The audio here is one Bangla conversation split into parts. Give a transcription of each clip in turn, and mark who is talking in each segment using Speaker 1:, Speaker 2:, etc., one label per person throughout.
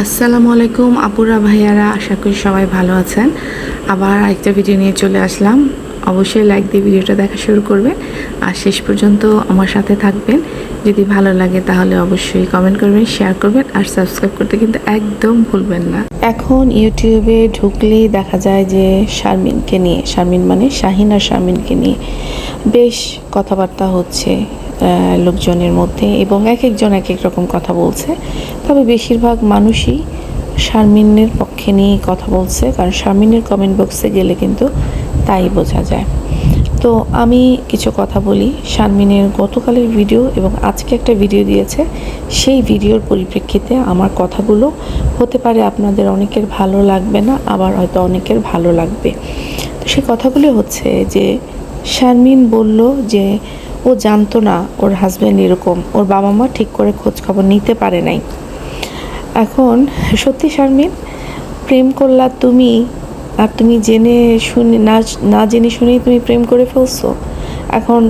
Speaker 1: আসসালামু আলাইকুম আপুরা ভাইয়ারা, আশা করি সবাই ভালো আছেন। আবার একটা ভিডিও নিয়ে চলে আসলাম। অবশ্যই লাইক দিয়ে ভিডিওটা দেখা শুরু করবেন আর শেষ পর্যন্ত আমার সাথে থাকবেন। যদি ভালো লাগে তাহলে অবশ্যই কমেন্ট করবেন শেয়ার করবেন, আর সাবস্ক্রাইব করতে কিন্তু একদম ভুলবেন না। এখন ইউটিউবে ঢুকলেই দেখা যায় যে শারমিনকে নিয়ে, শারমিন মানে শাহিন আর শারমিনকে নিয়ে বেশ কথাবার্তা হচ্ছে লোকজনের মধ্যে এবং এক একজন এক এক রকম কথা বলছে। তবে বেশিরভাগ মানুষই শারমিনের পক্ষে নিয়ে কথা বলছে, কারণ শারমিনের কমেন্ট বক্সে গেলে কিন্তু তাই বোঝা যায়। তো আমি কিছু কথা বলি। শারমিনের গতকালের ভিডিও এবং আজকে একটা ভিডিও দিয়েছে। সেই ভিডিওর পরিপ্রেক্ষিতে আমার কথাগুলো হতে পারে আপনাদের অনেকের ভালো লাগবে না, আবার হয়তো অনেকের ভালো লাগবে। তো সেই কথাগুলো হচ্ছে যে, শারমিন বলল যে, ও জানতো না ওর হাজব্যান্ড এরকম। ওর বাবা মা ঠিক করে খোঁজ খবর নিতে পারে নাই। এখন, সত্যি শারমিন, প্রেম করলা তুমি আর তুমি জেনে শুনে, না না জেনে শুনেই তুমি প্রেম করে ফেলছো। এখন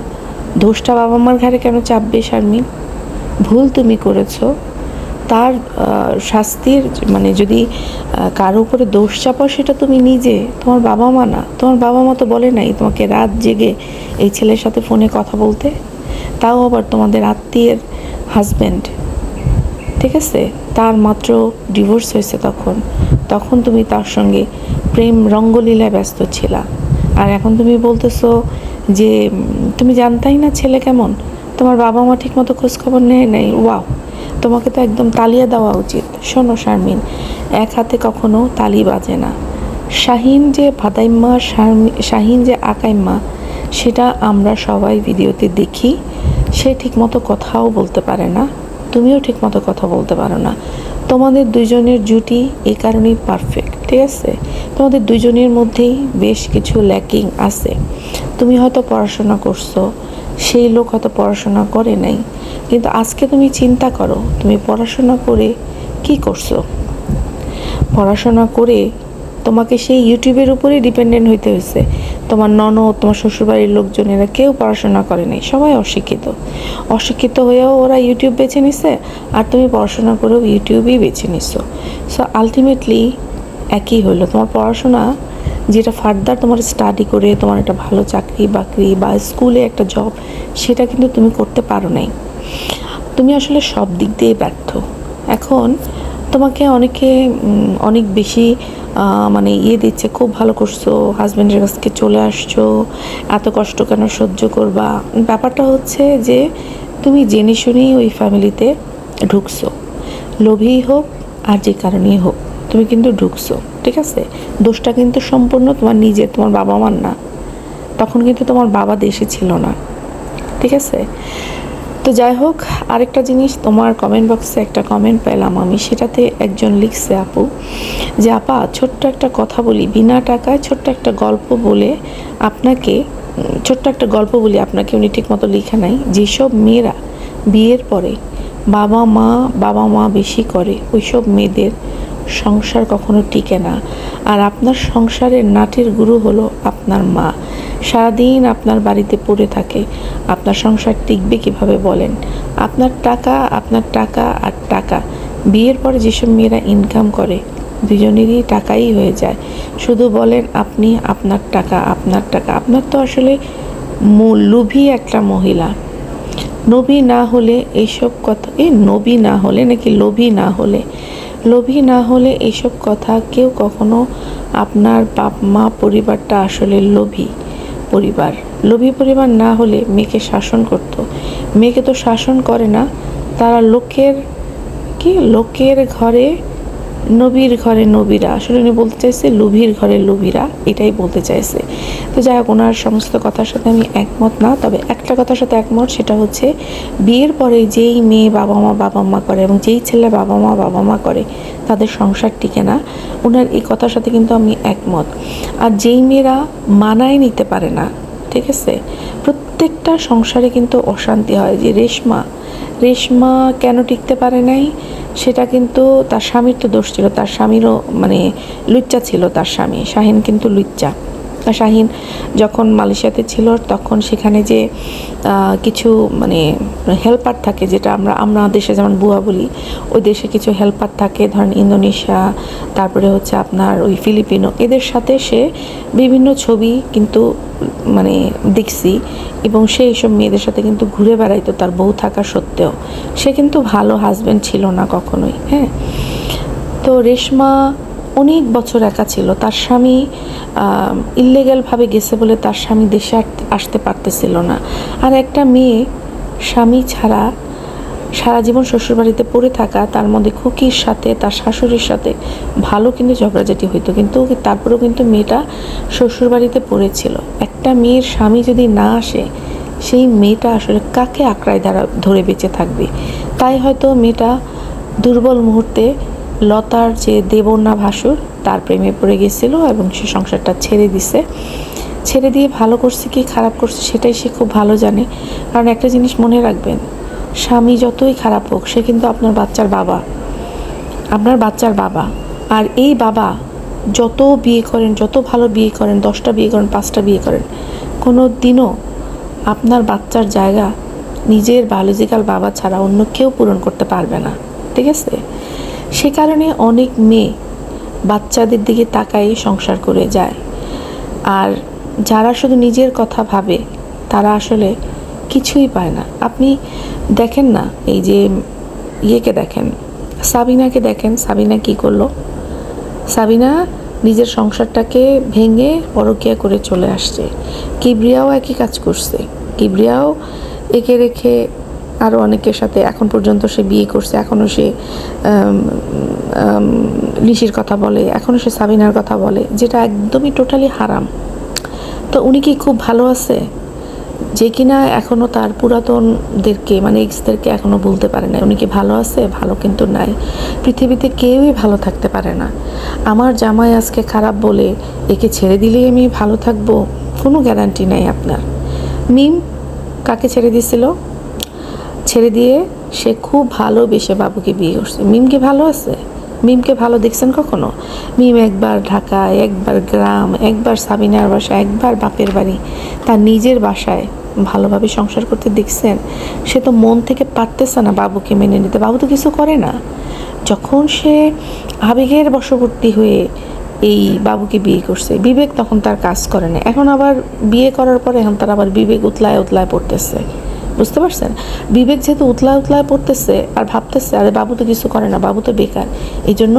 Speaker 1: দোষটা বাবা মার ঘাড়ে কেন চাপবে শারমিন? ভুল তুমি করেছ। তার শাস্তির মানে যদি কারও উপরে দোষ চাপাও সেটা তুমি নিজে, তোমার বাবা মা না। তোমার বাবা মা তো বলে নাই তোমাকে রাত জেগে এই ছেলের সাথে ফোনে কথা বলতে। তাও আবার তোমাদের আত্মীয়ের হাজব্যান্ড ঠিক আছে? তার মাত্র ডিভোর্স হয়েছে তখন। তখন তুমি তার সঙ্গে প্রেম রঙ্গলীলায় ব্যস্ত ছিলা। আর এখন তুমি বলতেছো যে, তুমি জানতাই না ছেলে কেমন? তোমার বাবা মা ঠিক মতো খোঁজখবর নেয় নাই? ওয়াও! তোমাকে তো একদম তালিয়া দেওয়া উচিত। শোনো শারমিন, এক হাতে কখনো তালি বাজে না। শাহিন যে ভাদাইম্মা শাহিন যে আকাইম্মা, সেটা আমরা সবাই ভিডিওতে দেখি। সে ঠিকমতো কথাও বলতে পারে না। তুমিও ঠিকমতো কথা বলতে পারো না। তোমাদের দুইজনের জুটি এই কারণেই পারফেক্ট ঠিক আছে? তোমাদের দুইজনের মধ্যেই বেশ কিছু ল্যাকিং আছে। তুমি হয়তো পড়াশোনা করছ, সেই লোক হয়তো পড়াশোনা করে নাই। কিন্তু আজকে তুমি চিন্তা করো, তুমি পড়াশোনা করে কি করছ? পড়াশোনা করে তোমাকে সেই ইউটিউবের উপরেই ডিপেন্ডেন্ট হইতে হয়েছে তোমার ননদ, তোমার শ্বশুরবাড়ির লোকজন, এরা কেউ পড়াশোনা করে নাই, সবাই অশিক্ষিত। অশিক্ষিত হয়েও ওরা ইউটিউব বেছে নিছে, আর তুমি পড়াশোনা করেও ইউটিউবই বেছে নিছো। সো আলটিমেটলি একই হলো তোমার পড়াশোনা যেটা ফার্দার তোমার স্টাডি করে, তোমার একটা ভালো চাকরি, বাকরি বা স্কুলে একটা জব সেটা কিন্তু তুমি করতে পারো নাই। তুমি আসলে সব দিক দিয়ে ব্যর্থ। এখন তোমাকে অনেকে অনেক বেশি মানে ইয়ে দিচ্ছে, খুব ভালো করছ হাজব্যান্ডের কাছ থেকে চলে আসছো, এত কষ্ট কেন সহ্য করবা? ব্যাপারটা হচ্ছে যে, তুমি জেনে শুনেই ওই ফ্যামিলিতে ঢুকছো। লোভেই হোক আর যে কারণেই হোক, তুমি কিন্তু ঢুকছো, ঠিক আছে? দোষটা কিন্তু সম্পূর্ণ তোমার নিজের, তোমার বাবা মার না। তখন কিন্তু তোমার বাবা দেশে ছিল না, ঠিক আছে? তো যাই হোক, আরেকটা জিনিস তোমার কমেন্ট বক্সে একটা কমেন্ট পেলাম আমি, সেটাতে একজন লিখছে, আপু, যে আপা, ছোট্ট একটা কথা বলি, বিনা টাকায় ছোট্ট একটা গল্প বলে আপনাকে, ছোট্ট একটা গল্প বলি, আপনাকে উনি ঠিক মতো লিখে নাই, যেসব মেয়েরা বিয়ের পরে বাবা মা বাবা মা বেশি করে। ওইসব মেয়েদের সংসার কখনো টিকে না। আর আপনার সংসারের নাটের গুরু হলো আপনার মা। সারাদিন আপনার বাড়িতে পড়ে থাকে। আপনার সংসার টিকবে কীভাবে বলেন? আপনার টাকা আপনার টাকা আর টাকা। বিয়ের পরে যেসব মেয়েরা ইনকাম করে, দুজনেরই টাকাই হয়ে যায়। শুধু বলেন আপনি আপনার টাকা আপনার টাকা। আপনার তো আসলে লোভী একটা মহিলা। নবী না হলে এইসব কথা, এ নবী না হলে নাকি লোভী না হলে? লোভী না হলে এইসব কথা কেউ কখনো আপনার বাপ মা পরিবারটা আসলে লোভী পরিবার। লোভী পরিবার না হলে মেয়েকে শাসন করত। মেয়েকে তো শাসন করে না, তারা লোকের, কি? লোকের ঘরে নবীর ঘরে নবীরা, আসলে উনি বলতে চাইছে লুভির ঘরে লুভিরা, এটাই বলতে চাইছে। তো যাই হোক, ওনার সমস্ত কথার সাথে আমি একমত না, তবে একটা কথার সাথে একমত, সেটা হচ্ছে বিয়ের পরে যেই মেয়ে বাবা মা বাবা মা করে এবং যেই ছেলে বাবা মা বাবা মা করে, তাদের সংসার টিকে না। ওনার এই কথার সাথে কিন্তু আমি একমত। আর যেই মেয়েরা মানায় নিতে পারে না, ঠিক আছে? প্রত্যেকটা সংসারে কিন্তু অশান্তি হয়। যে রেশমা রেশমা কেন টিকতে পারে নাই? সেটা কিন্তু তার স্বামীর তো দোষ ছিল। তার স্বামীরও মানে লুচ্চা ছিল তার স্বামী। শাহিন কিন্তু লুচ্চা। শাহিন যখন মালয়েশিয়াতে ছিল, তখন সেখানে যে কিছু মানে হেল্পার থাকে, যেটা আমরা আমরা দেশে যেমন বুয়া বলি, ওই দেশে কিছু হেল্পার থাকে, ধরেন ইন্দোনেশিয়া, তারপরে হচ্ছে আপনার ওই ফিলিপিনো, এদের সাথে সে বিভিন্ন ছবি কিন্তু মানে দেখছি এবং সে এইসব মেয়েদের সাথে কিন্তু ঘুরে বেড়াইতো, তার বউ থাকা সত্ত্বেও। সে কিন্তু ভালো হাজব্যান্ড ছিল না কখনোই হ্যাঁ? তো রেশমা অনেক বছর একা ছিল। তার স্বামী ইললিগ্যালভাবে গেছে বলে তার স্বামী দেশে আসতে পারতেছিল না। আর একটা মেয়ে স্বামী ছাড়া সারা জীবন শ্বশুরবাড়িতে পড়ে থাকা, তার মধ্যে খুকির সাথে, তার শাশুড়ির সাথে ভালো কিন্তু ঝগড়াঝাটি হইতো। কিন্তু তারপরেও কিন্তু মেয়েটা শ্বশুরবাড়িতে পড়েছিল। একটা মেয়ের স্বামী যদি না আসে, সেই মেয়েটা আসলে কাকে আঁকড়ায় দ্বারা ধরে বেঁচে থাকবে? তাই হয়তো মেয়েটা দুর্বল মুহূর্তে লতার যে দেবন্যা ভাসুর, তার প্রেমে পড়ে গেছিল এবং সে সংসারটা ছেড়ে দিছে। ছেড়ে দিয়ে ভালো করছে কি খারাপ করছে সেটাই সে খুব ভালো জানে। কারণ একটা জিনিস মনে রাখবেন, স্বামী যতই খারাপ হোক, সে কিন্তু আপনার বাচ্চার বাবা। আপনার বাচ্চার বাবা। আর এই বাবা যত বিয়ে করেন, যত ভালো বিয়ে করেন, দশটা বিয়ে করেন, পাঁচটা বিয়ে করেন কোনো দিনও আপনার বাচ্চার জায়গা নিজের বায়োলজিক্যাল বাবা ছাড়া অন্য কেউ পূরণ করতে পারবে না। ঠিক আছে? সে কারণে অনেক মেয়ে বাচ্চাদের দিকে তাকাই সংসার করে যায়। আর যারা শুধু নিজের কথা ভাবে, তারা আসলে কিছুই পায় না। আপনি দেখেন না এই যে ইয়েকে দেখেন, সাবিনাকে দেখেন, সাবিনা কি করল? সাবিনা নিজের সংসারটাকে ভেঙে পরকিয়া করে চলে আসছে। কিবরিয়াও একই কাজ করছে। কিবরিয়াও একে রেখে আরও অনেকের সাথে এখন পর্যন্ত সে বিয়ে করছে এখনও সে আম, কথা বলে এখনও সে সাবিনার কথা বলে যেটা একদমই টোটালি হারাম। তো উনি কি খুব ভালো আছে? যে কিনা এখনও তার পুরাতনদেরকে মানে এক্সদেরকে এখনও বলতে পারে না উনি কি ভালো আছে? ভালো কিন্তু নাই। পৃথিবীতে কেউই ভালো থাকতে পারে না। আমার জামাই আজকে খারাপ বলে একে ছেড়ে দিলেই আমি ভালো থাকব কোনো গ্যারান্টি নাই আপনার। মিম কাকে ছেড়ে দিছিল? ছেড়ে দিয়ে সে খুব ভালোবেসে বাবুকে বিয়ে করছে। মিমকে ভালো আছে? মিমকে ভালো দেখছেন কখনো? মিম একবার ঢাকায়, একবার গ্রাম, একবার সাবিনার বাসা একবার বাপের বাড়ি, তার নিজের বাসায় ভালোভাবে সংসার করতে দেখছেন। সে তো মন থেকে পারতেছে না বাবুকে মেনে নিতে। বাবু তো কিছু করে না। যখন সে আবেগের বশবর্তী হয়ে এই বাবুকে বিয়ে করছে, বিবেক তখন তার কাজ করে না। এখন আবার বিয়ে করার পরে এখন তার আবার বিবেক উতলায় উতলায় পড়তেছে। বুঝতে পারছেন? বিবেক যেহেতু উতলায় উতলায় পড়তেছে আর ভাবতেছে, আরে বাবু তো কিছু করে না, বাবু তো বেকার। এই জন্য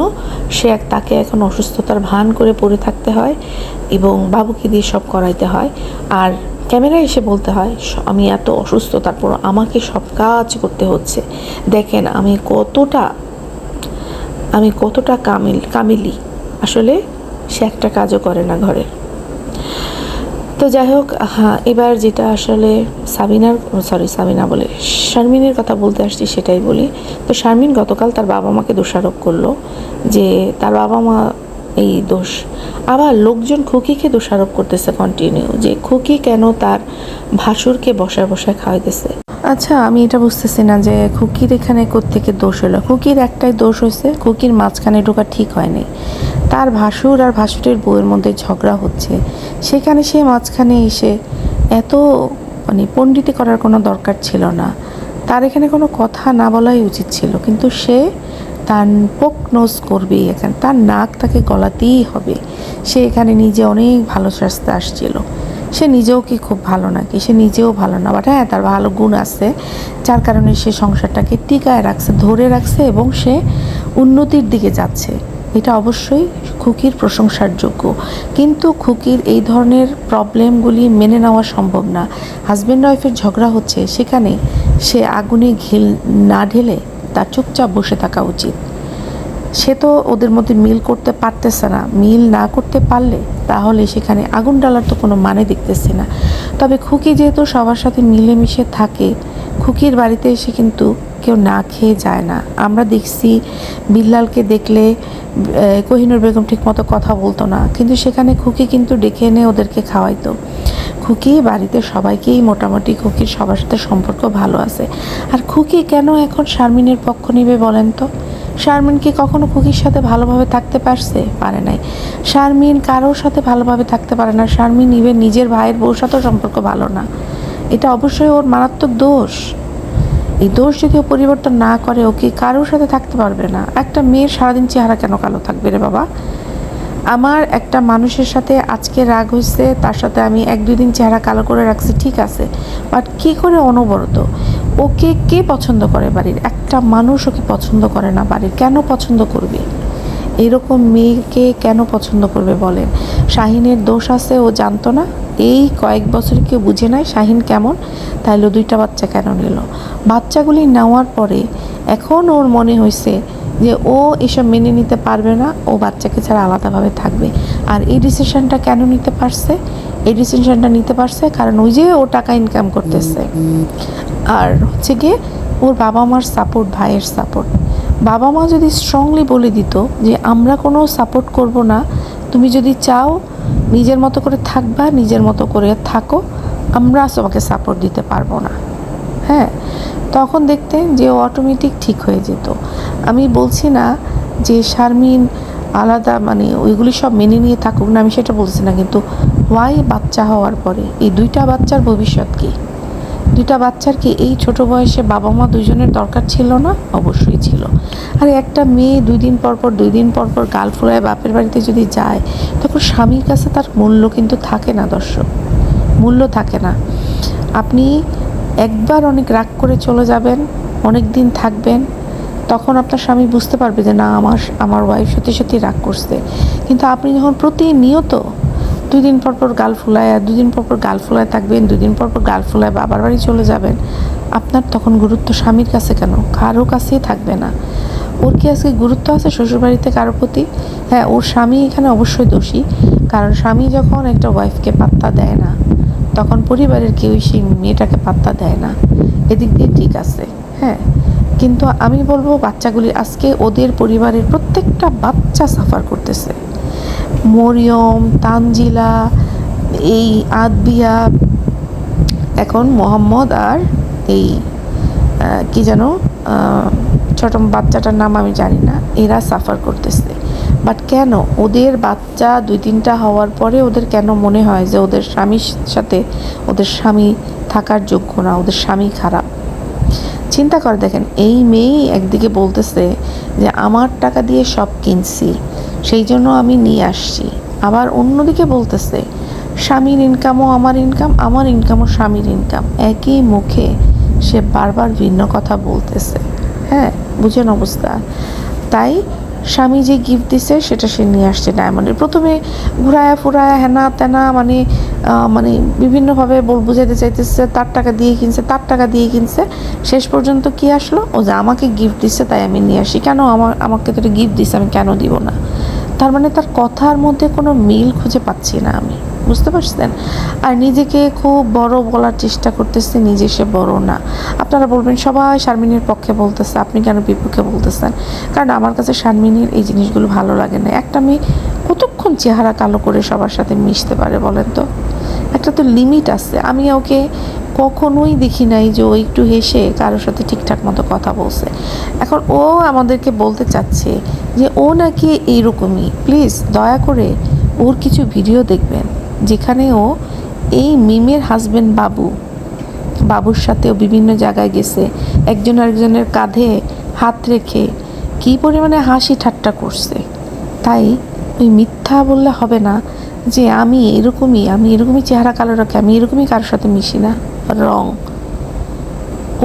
Speaker 1: সে এক, তাকে এখন অসুস্থতার ভান করে পড়ে থাকতে হয় এবং বাবুকে দিয়ে সব করাইতে হয়। আর ক্যামেরায় এসে বলতে হয় আমি এত অসুস্থ, তারপর আমাকে সব কাজ করতে হচ্ছে। দেখেন, আমি কতটা আমি কতটা কামিল, কামিলি। আসলে সে একটা কাজও করে না ঘরে। তো যাই হোক হ্যাঁ এবার যেটা আসলে সাবিনার সরি সাবিনা বলে, শারমিনের কথা বলতে আসছি সেটাই বলি। তো শারমিন গতকাল তার বাবা মাকে দোষারোপ করল যে তার বাবা মা এই দোষ। আবার লোকজন খুকিকে দোষারোপ করতেছে কন্টিনিউ যে খুকি কেন তার ভাসুরকে বসায় বসায় খাওয়াইতেছে। আচ্ছা আমি এটা বুঝতেছি না যে খুকির এখানে কোত্থেকে দোষ হলো। খুকির একটাই দোষ হয়েছে খুকির মাঝখানে ঢোকা ঠিক হয়নি তার ভাসুর আর ভাসুরের বউয়ের মধ্যে ঝগড়া হচ্ছে। সেখানে সে মাঝখানে এসে এত মানে পণ্ডিতি করার কোনো দরকার ছিল না। তার এখানে কোনো কথা না বলাই উচিত ছিল, কিন্তু সে তার পোক নোজ করবেই এখানে। তার নাক তাকে গলাতেই হবে। সে এখানে নিজে অনেক ভালো স্বাস্থ্যে আসছিল। সে নিজেও কি খুব ভালো নাকি? সে নিজেও ভালো না। বাট হ্যাঁ তার ভালো গুণ আছে, যার কারণে সে সংসারটাকে টিকায় রাখছে, ধরে রাখছে এবং সে উন্নতির দিকে যাচ্ছে। এটা অবশ্যই খুকির প্রশংসার যোগ্য। কিন্তু খুকির এই ধরনের প্রবলেমগুলি মেনে নেওয়া সম্ভব না। হাজব্যান্ড ওয়াইফের ঝগড়া হচ্ছে, সেখানে সে আগুনে ঘিল না ঢেলে তার চুপচাপ বসে থাকা উচিত। সে তো ওদের মধ্যে মিল করতে পারতেছে না। মিল না করতে পারলে তাহলে সেখানে আগুন ডালার তো কোনো মানে দেখতেছে না। তবে খুকি যেহেতু সবার সাথে মিলেমিশে থাকে খুকির বাড়িতে এসে কিন্তু কেউ না খেয়ে যায় না। আমরা দেখছি বিল্লালকে দেখলে কোহিনুর বেগম ঠিক মতো কথা বলতো না। কিন্তু সেখানে খুকি কিন্তু ডেকে এনে ওদেরকে খাওয়াইতো। খুকি বাড়িতে সবাইকেই মোটামুটি খুকির সবার সাথে সম্পর্ক ভালো আছে। আর খুকি কেন এখন শারমিনের পক্ষ নেবে বলেন তো? শারমিন কি কখনো খুকির সাথে ভালোভাবে থাকতে পারছে? পারে নাই। শারমিন কারোর সাথে ভালোভাবে থাকতে পারে না। শারমিন ইভেন নিজের ভাইয়ের বউর সাথেও সম্পর্ক ভালো না। এটা অবশ্যই ওর মারাত্মক দোষ। এই দোষ যদি ও পরিবর্তন না করে ওকে কারোর সাথে থাকতে পারবে না? একটা মেয়ের সারাদিন চেহারা কেন কালো থাকবে রে বাবা? আমার একটা মানুষের সাথে আজকে রাগ হয়েছে তার সাথে আমি এক দুই দিন চেহারা কালো করে রাখছি, ঠিক আছে। বাট কী করে অনবরত? ওকে কে পছন্দ করে বাড়ির? একটা মানুষ ওকে পছন্দ করে না বাড়ির। কেন পছন্দ করবে? এরকম মেয়েকে কেন পছন্দ করবে বলেন? শাহিনের দোষ আছে, ও জানতো না? এই কয়েক বছর কেউ বুঝে নাই শাহিন কেমন তাইলে দুইটা বাচ্চা কেন নিল? বাচ্চাগুলি নেওয়ার পরে এখন ওর মনে হয়েছে যে ও এসব মেনে নিতে পারবে না, ও বাচ্চাকে ছাড়া আলাদাভাবে থাকবে। আর এই ডিসিশনটা কেন নিতে পারছে? এই ডিসিশনটা নিতে পারছে কারণ ওই যে ও টাকা ইনকাম করতেছে। আর হচ্ছে গিয়ে ওর বাবা মার সাপোর্ট ভাইয়ের সাপোর্ট বাবা মা যদি স্ট্রংলি বলে দিত যে আমরা কোনো সাপোর্ট করব না, তুমি যদি চাও নিজের মতো করে থাকবা, নিজের মতো করে থাকো। আমরা তোমাকে সাপোর্ট দিতে পারব না। হ্যাঁ তখন দেখতেন যে অটোমেটিক ঠিক হয়ে যেত। আমি বলছি না যে শারমিন আলাদা মানে ওইগুলি সব মেনে নিয়ে থাকুক না, আমি সেটা বলছি না। কিন্তু ওয়াই বাচ্চা হওয়ার পরে? এই দুইটা বাচ্চার ভবিষ্যৎ কী? দুইটা বাচ্চার কি এই ছোট বয়সে বাবা মা দুজনের দরকার ছিল না? অবশ্যই। ছিল। আর একটা মেয়ে দুই দিন পর পর, দুই দিন পর পর গাল ফুলায় বাপের বাড়িতে যদি যায়, তখন স্বামীর কাছে তার মূল্য কিন্তু থাকে না দর্শক। মূল্য থাকে না। আপনি একবার অনেক রাগ করে চলে যাবেন, অনেক দিন থাকবেন, তখন আপনার স্বামী বুঝতে পারবে যে না, আমার আমার ওয়াইফ সত্যি সত্যি রাগ করছে। কিন্তু আপনি যখন প্রতিনিয়ত দুই দিন পর পর গাল ফুলায় দুদিন পর পর গাল ফুলায় থাকবেন দুদিন পর পর গাল ফুলায় বাবার বাড়ি চলে যাবেন আপনার তখন গুরুত্ব স্বামীর কাছে কেন? কারও কাছেই থাকবে না। ওর কি আজকে গুরুত্ব আছে শ্বশুরবাড়িতে কারোর প্রতি? হ্যাঁ ওর স্বামী এখানে অবশ্যই দোষী। কারণ স্বামী যখন একটা ওয়াইফকে পাত্তা দেয় না, তখন পরিবারের কেউই সেই মেয়েটাকে পাত্তা দেয় না। এদিক দিয়ে ঠিক আছে হ্যাঁ। কিন্তু আমি বলব বাচ্চাগুলি আজকে ওদের পরিবারের প্রত্যেকটা বাচ্চা সাফার করতেছে। মরিয়ম, তানজিলা, এই আদবিয়া, এখন মোহাম্মদ আর এই কি যেন ছোট বাচ্চাটার নাম আমি জানি না, এরা সাফার করতেছে। বাট কেন? ওদের বাচ্চা দুই তিনটা হওয়ার পরে ওদের কেন মনে হয় যে ওদের স্বামীর সাথে ওদের স্বামী থাকার যোগ্য না, ওদের স্বামী খারাপ? চিন্তা করে দেখেন, এই মেয়েই একদিকে বলতেছে যে, আমার টাকা দিয়ে সব কিনছি, সেই জন্য আমি নিয়ে আসছি। আবার অন্যদিকে বলতেছে, স্বামীর ইনকামও আমার ইনকাম আমার ইনকামও স্বামীর ইনকাম একই মুখে সে বারবার ভিন্ন কথা বলতেছে। হ্যাঁ বুঝেন অবস্থা। তাই স্বামী যে গিফট দিছে, সেটা সে নিয়ে আসছে ডায়মন্ডের প্রথমে ঘুরায়া ফুরায়া হেনা তেনা মানে মানে বিভিন্নভাবে বল বুঝাইতে চাইতেছে, তার টাকা দিয়ে কিনছে, তার টাকা দিয়ে কিনছে। শেষ পর্যন্ত কি আসলো? ও যে আমাকে গিফট দিচ্ছে তাই আমি নিয়ে আসি। কেন আমার, আমাকে তো গিফট দিছে, আমি কেন দিব না? তার মানে তার কথার মধ্যে কোনো মিল খুঁজে পাচ্ছি না আমি। বুঝতে পারছেন? আর নিজেকে খুব বড় বলার চেষ্টা করতেছে, নিজে সে বড় না। আপনারা বলবেন, সবাই শারমিনের পক্ষে বলতেছে, আপনি কেন বিপক্ষে বলতেছেন? কারণ আমার কাছে শারমিনের এই জিনিসগুলো ভালো লাগে না। একটা মেয়ে কতক্ষণ চেহারা কালো করে সবার সাথে মিশতে পারে বলেন তো? একটা তো লিমিট আছে। আমি ওকে কখনোই দেখি নাই যে ও একটু হেসে কারোর সাথে ঠিকঠাক মতো কথা বলছে। এখন ও আমাদেরকে বলতে চাচ্ছে যে ও নাকি এইরকমই। প্লিজ দয়া করে ওর কিছু ভিডিও দেখবেন। যেখানে ও এই মিমের হাজবেন্ড বাবু, বাবুর সাথেও বিভিন্ন জায়গায় গেছে। একজন আরেকজনের কাঁধে হাত রেখে কী পরিমাণে হাসি ঠাট্টা করছে। তাই ওই মিথ্যা বললে হবে না যে আমি এরকমই আমি এরকমই চেহারা কালো রাখি, আমি এরকমই কারোর সাথে মিশি না। রং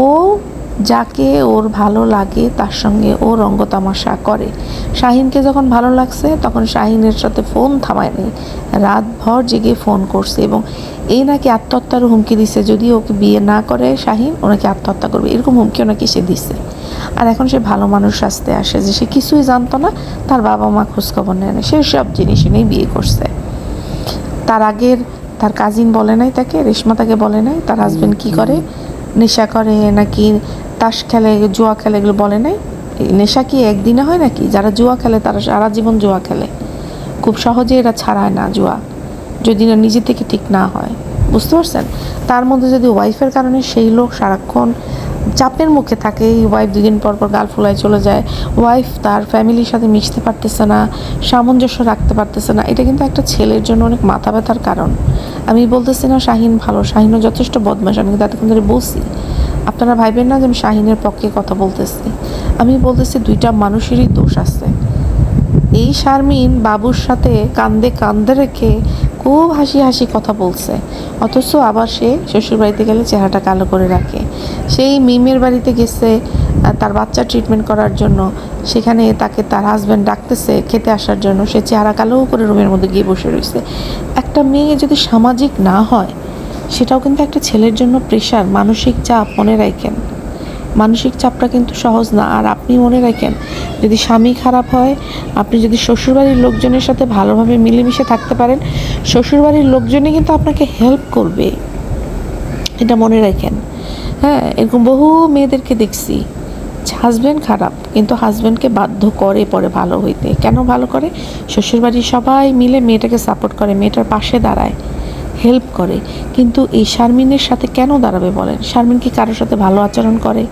Speaker 1: ও যাকে ওর ভালো লাগে, তার সঙ্গে ও রঙ্গ তামাশা করে। শাহিনকে যখন ভালো লাগছে, তখন শাহিনের সাথে ফোন থামায় নেই রাতভর জেগে ফোন করছে এবং এই নাকি আত্মহত্যার হুমকি দিছে। যদি ওকে বিয়ে না করে শাহিন ওনাকে আত্মহত্যা করবে। এরকম হুমকি ওনাকে সে দিছে। আর এখন সে ভালো মানুষ আসতে আসে যে সে কিছুই জানতো না, তার বাবা মা খোঁজখবর নেয় না। সে সব জিনিস নিয়েই বিয়ে করছে। তার আগের, তার কাজিন বলে নাই তাকে, রেশমা তাকে বলে নাই। তার হাজবেন্ড কি করে? নেশা করে নাকি তাস খেলে, জুয়া খেলে এগুলো বলে নাই। নেশা কি একদিনে হয় নাকি? যারা জুয়া খেলে, তারা সারা জীবন জুয়া খেলে। খুব সহজে এরা ছাড়ায় না জুয়া, যদি না নিজে থেকে ঠিক না হয়। বুঝতে পারছেন? তার মধ্যে যদি ওয়াইফের কারণে সেই লোক সারাক্ষণ
Speaker 2: চাপের মুখে থাকে ওয়াইফ দুদিন পর পর গাল ফুলায় চলে যায়, ওয়াইফ তার ফ্যামিলির সাথে মিশতে পারতেছে না, সামঞ্জস্য রাখতে পারতেছে না, এটা কিন্তু একটা ছেলের জন্য অনেক মাথা ব্যথার কারণ। আমি বলতেছি না শাহিন ভালো, শাহিনও যথেষ্ট বদমাশ, আমি কিন্তু এতক্ষণ ধরে বলছি। আপনারা ভাইবেন না যে আমি শাহিনের পক্ষে কথা বলতেছি? আমি বলতেছি দুইটা মানুষেরই দোষ আছে। এই শারমিন বাবুর সাথে কান্দে কান্দে রেখে খুব হাসি হাসি কথা বলছে। অথচ আবার সে শ্বশুর বাড়িতে গেলে চেহারাটা কালো করে রাখে। সেই মিমের বাড়িতে গেছে তার বাচ্চা ট্রিটমেন্ট করার জন্য। সেখানে তাকে তার হাজব্যান্ড ডাকতেছে খেতে আসার জন্য। সে চেহারা কালো করে রুমের মধ্যে গিয়ে বসে রয়েছে। একটা মেয়ে যদি সামাজিক না হয় সেটাও কিন্তু একটা ছেলের জন্য প্রেশার মানসিক চাপ মনে রাখেন। মানসিক চাপটা কিন্তু সহজ না। আর আপনি মনে রাখেন, যদি স্বামী খারাপ হয়, আপনি যদি শ্বশুরবাড়ির লোকজনের সাথে ভালোভাবে মিলেমিশে থাকতে পারেন, শ্বশুরবাড়ির লোকজনই কিন্তু আপনাকে হেল্প করবে। এটা মনে রাখেন। হ্যাঁ এরকম বহু মেয়েদেরকে দেখছি হাজব্যান্ড খারাপ, কিন্তু হাজব্যান্ডকে বাধ্য করে পরে ভালো হইতে। কেন ভালো করে? শ্বশুরবাড়ির সবাই মিলে মেয়েটাকে সাপোর্ট করে, মেয়েটার পাশে দাঁড়ায়। হেল্প করে। কিন্তু এই শারমিনের সাথে কেন দাঁড়াবে বলেন? শারমিন কি কারোর সাথে ভালো আচরণ করে?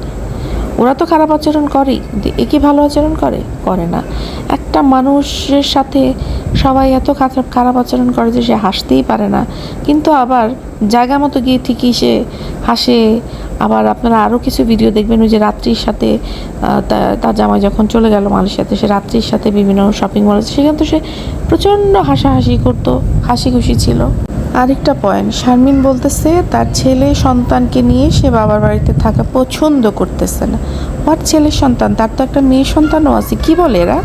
Speaker 2: ওরা তো খারাপ আচরণ করেই। কিন্তু এ কি ভালো আচরণ করে? করে না। একটা মানুষের সাথে সবাই এত খারাপ খারাপ আচরণ করে যে সে হাসতেই পারে না। কিন্তু আবার জায়গা মতো গিয়ে ঠিকই সে হাসে। আবার আপনারা আরও কিছু ভিডিও দেখবেন, ওই যে রাত্রির সাথে তার জামাই যখন চলে গেল মালয়েশিয়াতে, সে রাত্রির সাথে বিভিন্ন শপিং মল সেখানে তো সে প্রচণ্ড হাসাহাসি করতো হাসি খুশি ছিল। আরেকটা পয়েন্ট শারমিন বলতেছে তার ছেলে সন্তানকে নিয়ে সে বাবার বাড়িতে থাকা পছন্দ করতেছে না। আর ছেলের সন্তান? তার তো একটা মেয়ে সন্তানও আছে, কি বলে এরা?